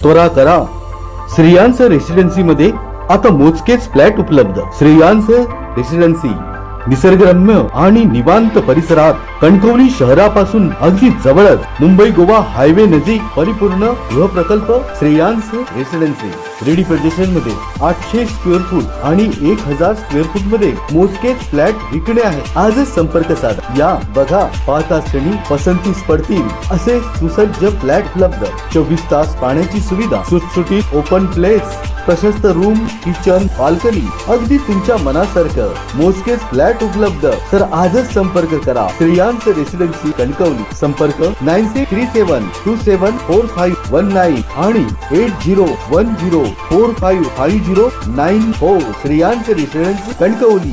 त्वरा करा. श्रेयांस रेसिडेन्सी मध्ये आता मोजकेच फ्लॅट उपलब्ध. श्रेयांस रेसिडेन्सी निसर्गरम्य आणि निवांत परिसरात कणकवली शहरापासून अगदी जवळच मुंबई गोवा हायवे नजीक परिपूर्ण गृह प्रकल्प श्रेयांस रेसिडेन्सी रेडी मध्ये आठशे स्क्वेअर फूट आणि एक हजार स्क्वेअर फूटमध्ये मोजकेच फ्लॅट विकणे आहे. आजच संपर्क साधा. या बघा पाहता क्षणी पसंतीस पडतील असे सुसज्ज फ्लॅट उपलब्ध. चोवीस तास पाण्याची सुविधा सुटसुटीत ओपन प्लेस प्रशस्त रूम किचन बाल्कनी अगदी तुमच्या मनासारखं मोजकेच फ्लॅट उपलब्ध. तर आजच संपर्क करा. श्रेयांस रेसिडेन्सी कणकवली. संपर्क nine six three seven two seven four five one nine आणि eight zero one zero four five five zero nine four Shreyans residency Kankavli.